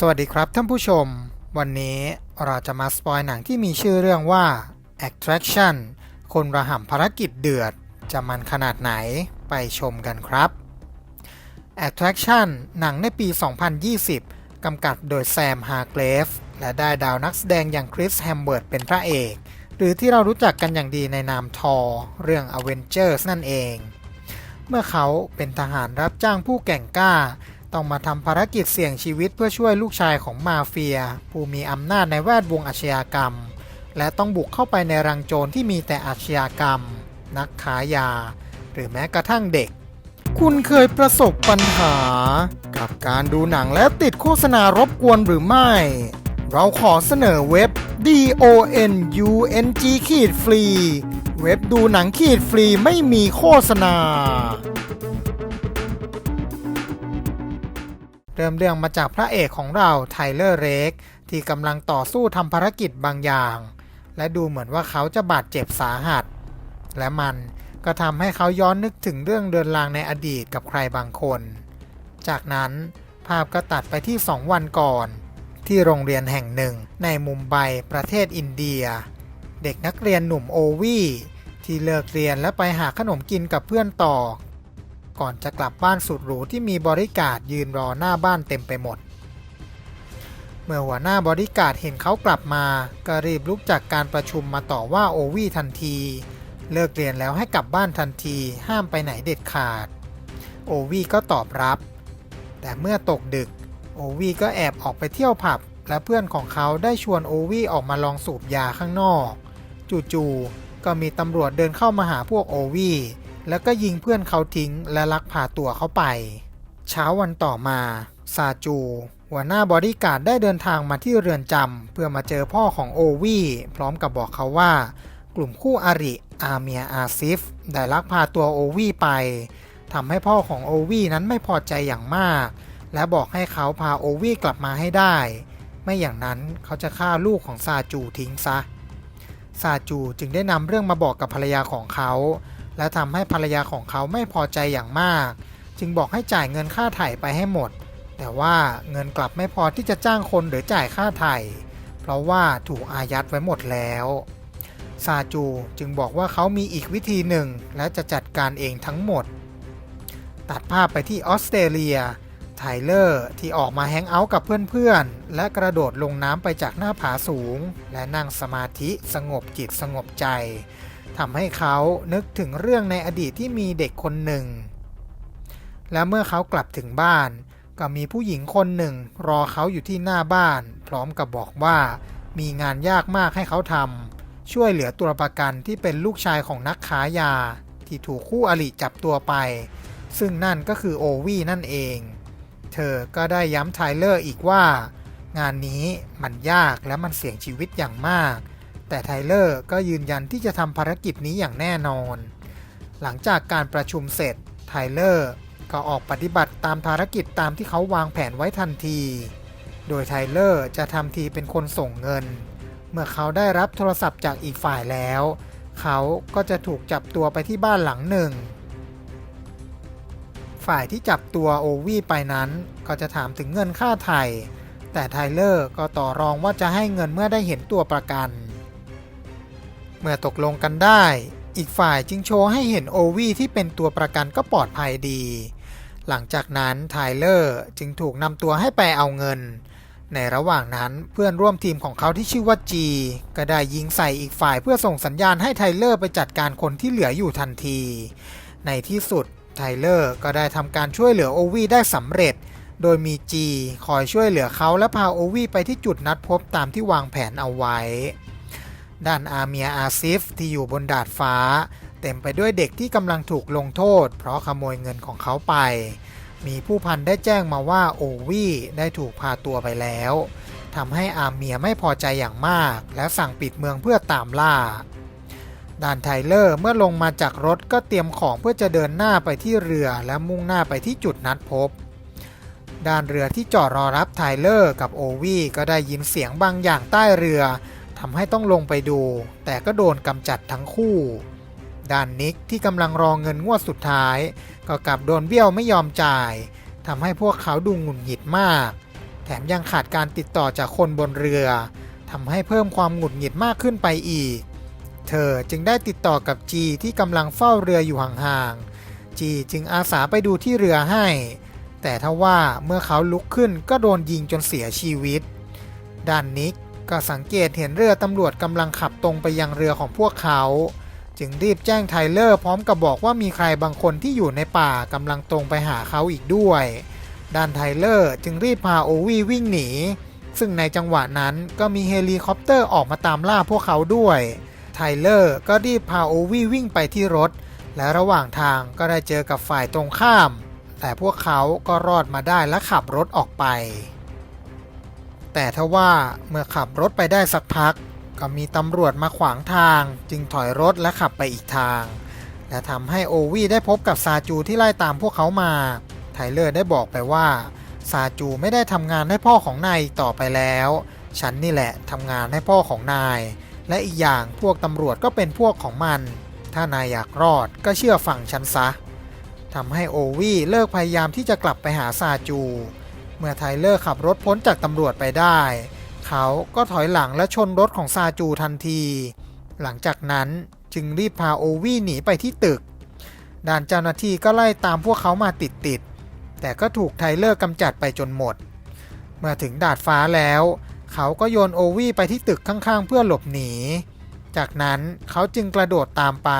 สวัสดีครับท่านผู้ชม วันนี้เราจะมาสปอยหนังที่มีชื่อเรื่องว่า Attraction คนระห่ำภารกิจเดือด จะมันขนาดไหนไปชมกันครับ Attraction หนังในปี 2020 กำกับโดยแซมฮาร์เกรฟและได้ดาวนักแสดงอย่างคริสแฮมเบิร์ตเป็นพระเอก หรือที่เรารู้จักกันอย่างดีในนามทอเรื่อง Avengers นั่นเอง เมื่อเขาเป็นทหารรับจ้างผู้แก่งกล้า ต้องมาทำภารกิจเสี่ยงชีวิตเพื่อช่วยลูกชายของมาเฟีย ผู้มีอำนาจในแวดวงอาชญากรรม และต้องบุกเข้าไปในรังโจรที่มีแต่อาชญากรรม นักขายา หรือแม้กระทั่งเด็ก คุณเคยประสบปัญหา กับการดูหนังและติดโฆษณารบกวนหรือไม่ เราขอเสนอเว็บ DONUNG ขีดฟรี เว็บดูหนังขีดฟรีไม่มีโฆษณา เริ่มเรื่องมาจากพระเอกของเราไทเลอร์เรกที่กำลังต่อสู้ทำภารกิจบางอย่าง และดูเหมือนว่าเขาจะบาดเจ็บสาหัส และมันก็ทำให้เขาย้อนนึกถึงเรื่องเดินลางในอดีตกับใครบางคน จากนั้นภาพก็ตัดไปที่2วันก่อน ที่โรงเรียนแห่งหนึ่งในมุมไบประเทศอินเดีย เด็กนักเรียนหนุ่มโอวีที่เลิกเรียนและไปหาขนมกินกับเพื่อนต่อ ก่อนจะกลับบ้านสุดหรูที่มีบริการดยืนรอหน้าบ้านเต็มไปหมด เมื่อหัวหน้าบริการดเห็นเขากลับมาก็รีบลุกจากการประชุมมาต่อว่าโอวี่ทันที เลิกเรียนแล้วให้กลับบ้านทันทีห้ามไปไหนเด็ดขาด โอวี่ก็ตอบรับ แต่เมื่อตกดึก โอวี่ก็แอบออกไปเที่ยวผับ และเพื่อนของเขาได้ชวนโอวี่ออกมาลองสูบยาข้างนอก จู่ๆก็มีตำรวจเดินเข้ามาหาพวกโอวี่ แล้วก็ยิงเพื่อนเขาทิ้งและลักพาตัวเขาไป เช้าวันต่อมาซาจู หัวหน้าบอดี้การ์ดได้เดินทางมาที่เรือนจำเพื่อมาเจอพ่อของโอวีพร้อมกับบอกเขาว่า กลุ่มคู่อาริอาเมียอาซิฟ ได้ลักพาตัวโอวีไปทำให้พ่อของโอวีนั้นไม่พอใจอย่างมาก และบอกให้เขาพาโอวีกลับมาให้ได้ ไม่อย่างนั้นเขาจะฆ่าลูกของซาจูทิ้งซะซาจูจึงได้นำเรื่องมาบอกกับภรรยาของเขา และทำให้ภรรยาของเขาไม่พอใจอย่างมาก จึงบอกให้จ่ายเงินค่าไถ่ไปให้หมด แต่ว่าเงินกลับไม่พอที่จะจ้างคนหรือจ่ายค่าไถ่เพราะว่าถูกอายัดไว้หมดแล้วซาจูจึงบอกว่าเขามีอีกวิธีหนึ่ง และจะจัดการเองทั้งหมด ตัดภาพไปที่ออสเตรเลีย ไทเลอร์ที่ออกมาแฮงเอาท์กับเพื่อนๆ และกระโดดลงน้ำไปจากหน้าผาสูง และนั่งสมาธิสงบจิตสงบใจ ทำให้เขานึกถึงเรื่องในอดีตที่มีเด็กคนหนึ่ง และเมื่อเขากลับถึงบ้าน ก็มีผู้หญิงคนหนึ่ง รอเขาอยู่ที่หน้าบ้าน พร้อมกับบอกว่ามีงานยากมากให้เขาทำช่วยเหลือตัวประกันที่เป็นลูกชายของนักขายา ที่ถูกคู่อริจับตัวไป ซึ่งนั่นก็คือโอวี่นั่นเอง เธอก็ได้ย้ำไทเลอร์อีกว่า งานนี้มันยากและมันเสี่ยงชีวิตอย่างมาก แต่ไทเลอร์ก็ยืนยันที่จะทำภารกิจนี้อย่างแน่นอน หลังจากการประชุมเสร็จไทเลอร์ก็ออกปฏิบัติตามภารกิจตามที่เขาวางแผนไว้ทันที โดยไทเลอร์จะทำทีเป็นคนส่งเงิน เมื่อเขาได้รับโทรศัพท์จากอีกฝ่ายแล้ว เขาก็จะถูกจับตัวไปที่บ้านหลังหนึ่ง ฝ่ายที่จับตัวโอวีไปนั้นก็จะถามถึงเงินค่าไถ่แต่ไทเลอร์ก็ต่อรองว่าจะให้เงินเมื่อได้เห็นตัวประกัน เมื่อตกลงกันได้ อีกฝ่ายจึงโชว์ให้เห็นโอวีที่เป็นตัวประกันก็ปลอดภัยดี หลังจากนั้นไทเลอร์จึงถูกนำตัวให้ไปเอาเงิน ในระหว่างนั้นเพื่อนร่วมทีมของเขาที่ชื่อว่าจีก็ได้ยิงใส่อีกฝ่ายเพื่อส่งสัญญาณให้ไทเลอร์ไปจัดการคนที่เหลืออยู่ทันที ในที่สุดไทเลอร์ก็ได้ทำการช่วยเหลือโอวีได้สำเร็จ โดยมีจีคอยช่วยเหลือเขาและพาโอวีไปที่จุดนัดพบตามที่วางแผนเอาไว้ ด้านอาเมียอาซิฟที่อยู่บนดาดฟ้า เต็มไปด้วยเด็กที่กำลังถูกลงโทษ เพราะขโมยเงินของเขาไป มีผู้พันได้แจ้งมาว่าโอวี่ได้ถูกพาตัวไปแล้วทำให้อาเมียไม่พอใจอย่างมาก และสั่งปิดเมืองเพื่อตามล่าด่านไทเลอร์เมื่อลงมาจากรถก็เตรียมของเพื่อจะเดินหน้าไปที่เรือและมุ่งหน้าไปที่จุดนัดพบ ด้านเรือที่จอดรอรับไทเลอร์กับโอวี่ก็ได้ยินเสียงบางอย่างใต้เรือำให้ต้องลงไปดู แต่ก็โดนกำจัดทั้งคู่ด้านนิกที่กำลังรอเงินงวดสุดท้าย ก็กลับโดนเบี้ยวไม่ยอมจ่ายทำให้พวกเขาดูหงุดหงิดมาก แถมยังขาดการติดต่อจากคนบนเรือทำให้เพิ่มความหงุดหงิดมากขึ้นไปอีก เธอจึงได้ติดต่อกับจีที่กำลังเฝ้าเรืออยู่ห่างๆ จีจึงอาสาไปดูที่เรือให้ แต่ทว่าเมื่อเขาลุกขึ้นก็โดนยิงจนเสียชีวิต ด้านนิก ก็สังเกตเห็นเรือตำรวจกำลังขับตรงไปยังเรือของพวกเขา จึงรีบแจ้งไทเลอร์พร้อมกับบอกว่ามีใครบางคนที่อยู่ในป่ากำลังตรงไปหาเขาอีกด้วย ด้านไทเลอร์จึงรีบพาโอวี่วิ่งหนี ซึ่งในจังหวะนั้นก็มีเฮลิคอปเตอร์ออกมาตามล่าพวกเขาด้วย ไทเลอร์ก็รีบพาโอวี่วิ่งไปที่รถ และระหว่างทางก็ได้เจอกับฝ่ายตรงข้าม แต่พวกเขาก็รอดมาได้และขับรถออกไป แต่ทว่าเมื่อขับรถไปได้สักพัก ก็มีตำรวจมาขวางทาง จึงถอยรถและขับไปอีกทาง และทำให้โอวีได้พบกับซาจูที่ไล่ตามพวกเขามาไทเลอร์ได้บอกไปว่าซาจูไม่ได้ทำงานให้พ่อของนายต่อไปแล้ว ฉันนี่แหละทำงานให้พ่อของนาย และอีกอย่างพวกตำรวจก็เป็นพวกของมัน ถ้านายอยากรอดก็เชื่อฟังฉันซะทำให้โอวี่เลิกพยายามที่จะกลับไปหาซาจู เมื่อไทเลอร์ขับรถพ้นจากตำรวจไปได้ เขาก็ถอยหลังและชนรถของซาจูทันที หลังจากนั้นจึงรีบพาโอวี่หนีไปที่ตึก ด่านเจ้าหน้าที่ก็ไล่ตามพวกเขามาติดๆ แต่ก็ถูกไทเลอร์กำจัดไปจนหมด เมื่อถึงดาดฟ้าแล้ว เขาก็โยนโอวี่ไปที่ตึกข้างๆ เพื่อหลบหนี จากนั้นเขาจึงกระโดดตามไป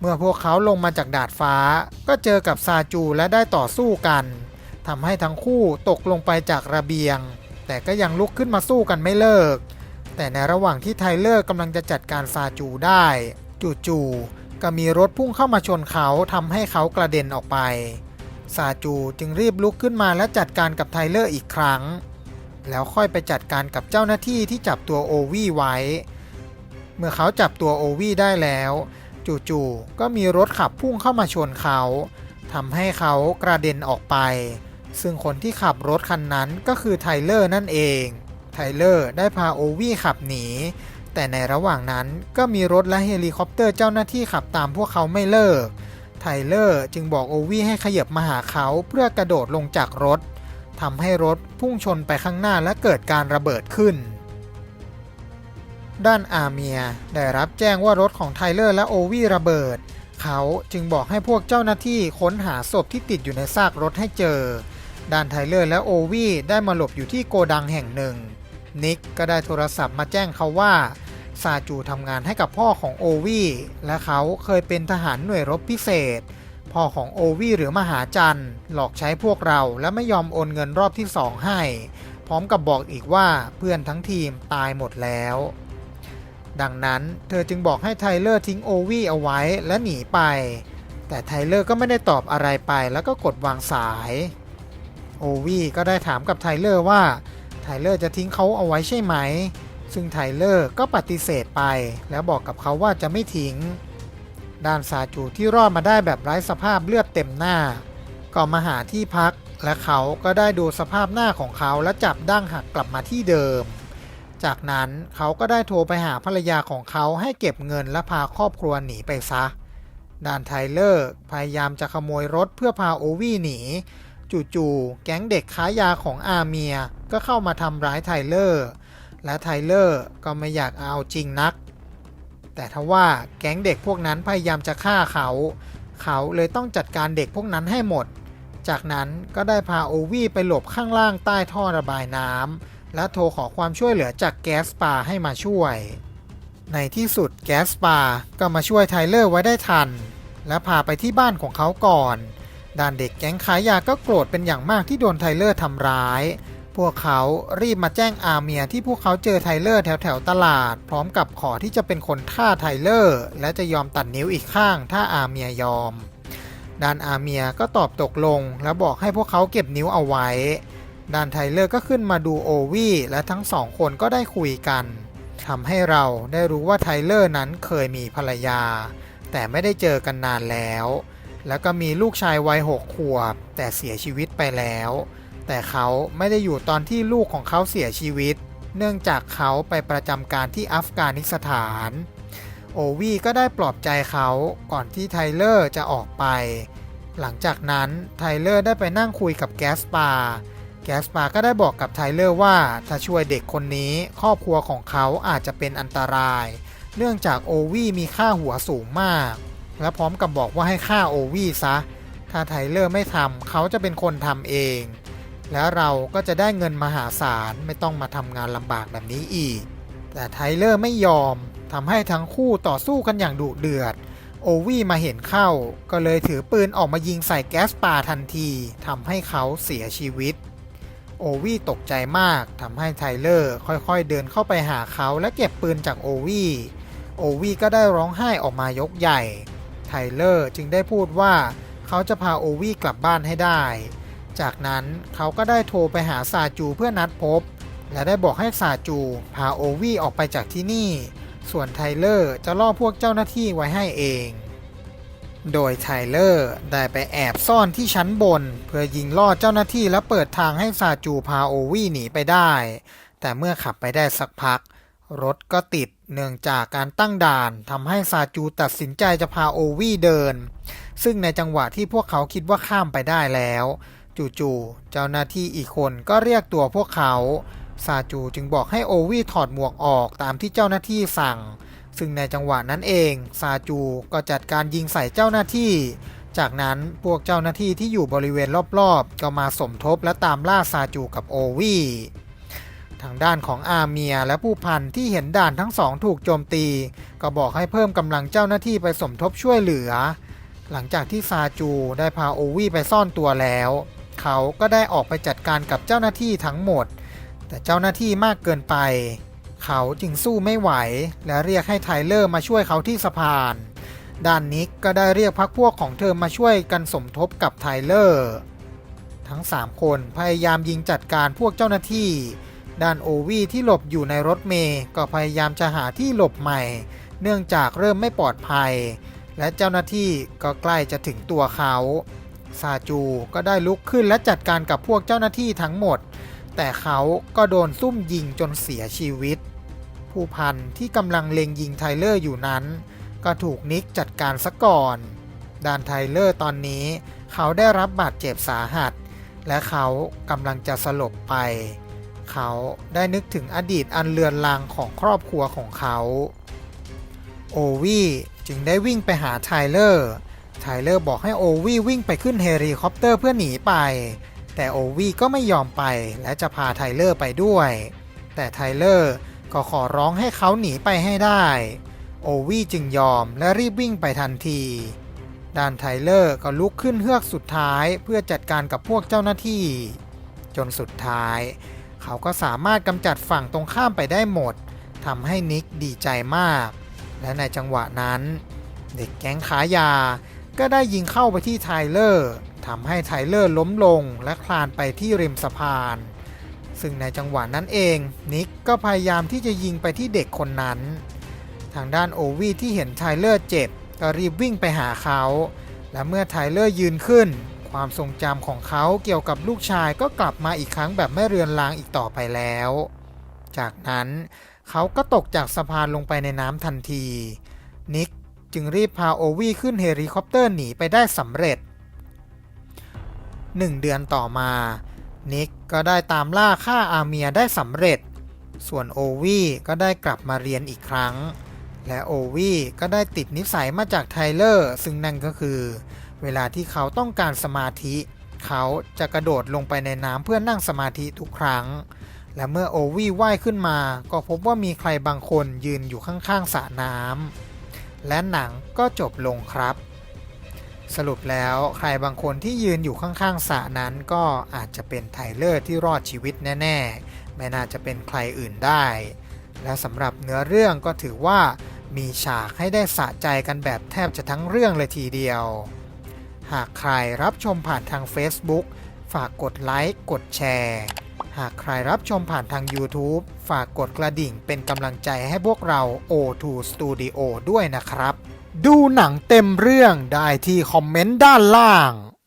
เมื่อพวกเขาลงมาจากดาดฟ้าก็เจอกับซาจูและได้ต่อสู้กัน ทำให้ทั้งคู่ตกลงไปจากระเบียง แต่ก็ยังลุกขึ้นมาสู้กันไม่เลิก แต่ในระหว่างที่ไทเลอร์กำลังจะจัดการซาจูได้ จู่ๆก็มีรถพุ่งเข้ามาชนเขาทำให้เขากระเด็นออกไปซาจูจึงรีบลุกขึ้นมาและจัดการกับไทเลอร์อีกครั้ง แล้วค่อยไปจัดการกับเจ้าหน้าที่ที่จับตัวโอวี่ไว้ เมื่อเขาจับตัวโอวี่ได้แล้ว จู่ๆก็มีรถขับพุ่งเข้ามาชนเขาทำให้เขากระเด็นออกไป ซึ่งคนที่ขับรถคันนั้นก็คือไทเลอร์นั่นเองไทเลอร์ได้พาโอวี่ขับหนี แต่ในระหว่างนั้นก็มีรถและเฮลิคอปเตอร์เจ้าหน้าที่ขับตามพวกเขาไม่เลิกไทเลอร์จึงบอกโอวี่ให้ขยับมาหาเขาเพื่อกระโดดลงจากรถทำให้รถพุ่งชนไปข้างหน้าและเกิดการระเบิดขึ้น ด้านอาเมียได้รับแจ้งว่ารถของไทเลอร์และโอวี่ระเบิด เขาจึงบอกให้พวกเจ้าหน้าที่ค้นหาศพที่ติดอยู่ในซากรถให้เจอ ด้านไทเลอร์และโอวี่ได้มาหลบอยู่ที่โกดังแห่งหนึ่ง นิกก็ได้โทรศัพท์มาแจ้งเขาว่าซาจูทำงานให้กับพ่อของโอวี่และเขาเคยเป็นทหารหน่วยรบพิเศษ พ่อของโอวี่หรือมหาจันหลอกใช้พวกเราและไม่ยอมโอนเงินรอบที่สองให้ พร้อมกับบอกอีกว่าเพื่อนทั้งทีมตายหมดแล้ว ดังนั้นเธอจึงบอกให้ไทเลอร์ทิ้งโอวี่เอาไว้และหนีไป แต่ไทเลอร์ก็ไม่ได้ตอบอะไรไปแล้วก็กดวางสาย โอวี่ก็ได้ถามกับไทเลอร์ว่าไทเลอร์จะทิ้งเขาเอาไว้ใช่ไหม ซึ่งไทเลอร์ก็ปฏิเสธไป แล้วบอกกับเขาว่าจะไม่ทิ้ง ด้านซาจูที่รอดมาได้แบบไร้สภาพเลือดเต็มหน้า ก็มาหาที่พัก และเขาก็ได้ดูสภาพหน้าของเขาและจับดั้งหักกลับมาที่เดิม จากนั้นเขาก็ได้โทรไปหาภรรยาของเขาให้เก็บเงินและพาครอบครัวหนีไปซะด้านไทเลอร์พยายามจะขโมยรถเพื่อพาโอวี่หนี จู่ๆ แก๊งเด็กค้ายาของอาเมียก็เข้ามาทำร้ายไทเลอร์ และไทเลอร์ก็ไม่อยากเอาจริงนัก แต่ทว่าแก๊งเด็กพวกนั้นพยายามจะฆ่าเขา เขาเลยต้องจัดการเด็กพวกนั้นให้หมด จากนั้นก็ได้พาโอวี่ไปหลบข้างล่างใต้ท่อระบายน้ำและโทรขอความช่วยเหลือจากแก๊สปาให้มาช่วย ในที่สุดแก๊สปาก็มาช่วยไทเลอร์ไว้ได้ทัน และพาไปที่บ้านของเขาก่อน ด้านเด็กแก๊งขายยาก็โกรธเป็นอย่างมากที่โดนไทเลอร์ทำร้าย พวกเขารีบมาแจ้งอาเมียที่พวกเขาเจอไทเลอร์แถวแถวตลาด พร้อมกับขอที่จะเป็นคนฆ่าไทเลอร์ และจะยอมตัดนิ้วอีกข้างถ้าอาเมียยอม ด้านอาเมียก็ตอบตกลง และบอกให้พวกเขาเก็บนิ้วเอาไว้ ด้านไทเลอร์ก็ขึ้นมาดูโอวี่และทั้งสองคนก็ได้คุยกันทำให้เราได้รู้ว่าไทเลอร์นั้นเคยมีภรรยา แต่ไม่ได้เจอกันนานแล้ว แล้วก็มีลูกชายวัยหกขวบ แต่เสียชีวิตไปแล้ว แต่เขาไม่ได้อยู่ตอนที่ลูกของเขาเสียชีวิต เนื่องจากเขาไปประจำการที่อัฟกานิสถาน โอวีก็ได้ปลอบใจเขาก่อนที่ไทเลอร์จะออกไป หลังจากนั้นไทเลอร์ได้ไปนั่งคุยกับแกสปา แกสปาก็ได้บอกกับไทเลอร์ว่าถ้าช่วยเด็กคนนี้ครอบครัวของเขาอาจจะเป็นอันตราย เนื่องจากโอวีมีค่าหัวสูงมาก และพร้อมกับบอกว่าให้ฆ่าโอวี่ซะ ถ้าไทเลอร์ไม่ทำเขาจะเป็นคนทำเอง แล้วเราก็จะได้เงินมหาศาลไม่ต้องมาทำงานลำบากแบบนี้อีก แต่ไทเลอร์ไม่ยอมทำให้ทั้งคู่ต่อสู้กันอย่างดุเดือด โอวี่มาเห็นเข้า ก็เลยถือปืนออกมายิงใส่แก๊สปาทันทีทำให้เขาเสียชีวิตโอวี่ตกใจมากทำให้ไทเลอร์ค่อยๆเดินเข้าไปหาเขาและเก็บปืนจากโอวี่โอวี่ก็ได้ร้องไห้ออกมายกใหญ่ ไทเลอร์จึงได้พูดว่าเขาจะพาโอวี่กลับบ้านให้ได้ จากนั้นเขาก็ได้โทรไปหาซาจูเพื่อนัดพบ และได้บอกให้ซาจูพาโอวี่ออกไปจากที่นี่ ส่วนไทเลอร์จะล่อพวกเจ้าหน้าที่ไว้ให้เอง โดยไทเลอร์ได้ไปแอบซ่อนที่ชั้นบน เพื่อยิงล่อเจ้าหน้าที่และเปิดทางให้ซาจูพาโอวี่หนีไปได้ แต่เมื่อขับไปได้สักพัก รถก็ติดเนื่องจากการตั้งด่านทำให้ซาจูตัดสินใจจะพาโอวี่เดิน ซึ่งในจังหวะที่พวกเขาคิดว่าข้ามไปได้แล้ว จู่ๆเจ้าหน้าที่อีกคนก็เรียกตัวพวกเขา ซาจูจึงบอกให้โอวี่ถอดหมวกออกตามที่เจ้าหน้าที่สั่ง ซึ่งในจังหวะนั้นเอง ซาจูก็จัดการยิงใส่เจ้าหน้าที่ จากนั้นพวกเจ้าหน้าที่ที่อยู่บริเวณรอบๆ ก็มาสมทบและตามล่าซาจูกับโอวี่ ทางด้านของอาเมียและผู้พันที่เห็นด่านทั้งสองถูกโจมตี ก็บอกให้เพิ่มกำลังเจ้าหน้าที่ไปสมทบช่วยเหลือ หลังจากที่ซาจูได้พาโอวี่ไปซ่อนตัวแล้ว เขาก็ได้ออกไปจัดการกับเจ้าหน้าที่ทั้งหมด แต่เจ้าหน้าที่มากเกินไป เขาจึงสู้ไม่ไหว และเรียกให้ไทเลอร์มาช่วยเขาที่สะพานด้านนิกก็ได้เรียกพักพวกของเธอมาช่วยกันสมทบกับไทเลอร์ ทั้ง 3 คนพยายามยิงจัดการพวกเจ้าหน้าที่ ด้านโอวี่ที่หลบอยู่ในรถเมย์ก็พยายามจะหาที่หลบใหม่ เนื่องจากเริ่มไม่ปลอดภัย และเจ้าหน้าที่ก็ใกล้จะถึงตัวเขาซาจูก็ได้ลุกขึ้นและจัดการกับพวกเจ้าหน้าที่ทั้งหมด แต่เขาก็โดนซุ่มยิงจนเสียชีวิต ผู้พันที่กำลังเล็งยิงไทเลอร์อยู่นั้น ก็ถูกนิกจัดการซะก่อนด้านไทเลอร์ตอนนี้ เขาได้รับบาดเจ็บสาหัส และเขากำลังจะสลบไป เขาได้นึกถึงอดีตอันเลือนลางของครอบครัวของเขา โอวี่จึงได้วิ่งไปหาไทเลอร์ไทเลอร์บอกให้โอวี่วิ่งไปขึ้นเฮลิคอปเตอร์เพื่อหนีไป แต่โอวี่ก็ไม่ยอมไปและจะพาไทเลอร์ไปด้วย แต่ไทเลอร์ก็ขอร้องให้เขาหนีไปให้ได้ โอวี่จึงยอมและรีบวิ่งไปทันทีด้านไทเลอร์ก็ลุกขึ้นเฮือกสุดท้ายเพื่อจัดการกับพวกเจ้าหน้าที่ จนสุดท้าย เขาก็สามารถกำจัดฝั่งตรงข้ามไปได้หมดทำให้นิกดีใจมาก และในจังหวะนั้น เด็กแก๊งขายา ก็ได้ยิงเข้าไปที่ไทเลอร์ทำให้ไทเลอร์ล้มลงและคลานไปที่ริมสะพาน ซึ่งในจังหวะนั้นเองนิกก็พยายามที่จะยิงไปที่เด็กคนนั้น ทางด้านโอวีที่เห็นไทเลอร์เจ็บก็รีบวิ่งไปหาเขา และเมื่อไทเลอร์ยืนขึ้น ความทรงจำของเขาเกี่ยวกับลูกชายก็กลับมาอีกครั้งแบบไม่เรือนรางอีกต่อไปแล้ว จากนั้นเขาก็ตกจากสะพานลงไปในน้ำทันที นิกจึงรีบพาโอวี่ขึ้นเฮลิคอปเตอร์หนีไปได้สำเร็จหนึ่งเดือนต่อมา นิกก็ได้ตามล่าฆ่าอาเมียได้สำเร็จ ส่วนโอวี่ก็ได้กลับมาเรียนอีกครั้ง และโอวี่ก็ได้ติดนิสัยมาจากไทเลอร์ ซึ่งนั่นก็คือ เวลาที่เขาต้องการสมาธิ เขาจะกระโดดลงไปในน้ำเพื่อนั่งสมาธิทุกครั้ง และเมื่อโอวี่ว่ายขึ้นมา ก็พบว่ามีใครบางคนยืนอยู่ข้างๆสระน้ำและหนังก็จบลงครับ สรุปแล้วใครบางคนที่ยืนอยู่ข้างๆสระนั้นก็อาจจะเป็นไทเลอร์ที่รอดชีวิตแน่ๆ ไม่น่าจะเป็นใครอื่นได้ และสำหรับเนื้อเรื่องก็ถือว่ามีฉากให้ได้สะใจกันแบบแทบจะทั้งเรื่องเลยทีเดียว หากใครรับชมผ่านทาง Facebook ฝากกดไลค์ กดแชร์ หากใครรับชมผ่านทาง YouTube ฝากกดกระดิ่งเป็นกำลังใจให้พวกเรา O2 Studio ด้วยนะครับ ดูหนังเต็มเรื่องได้ที่คอมเมนต์ด้านล่าง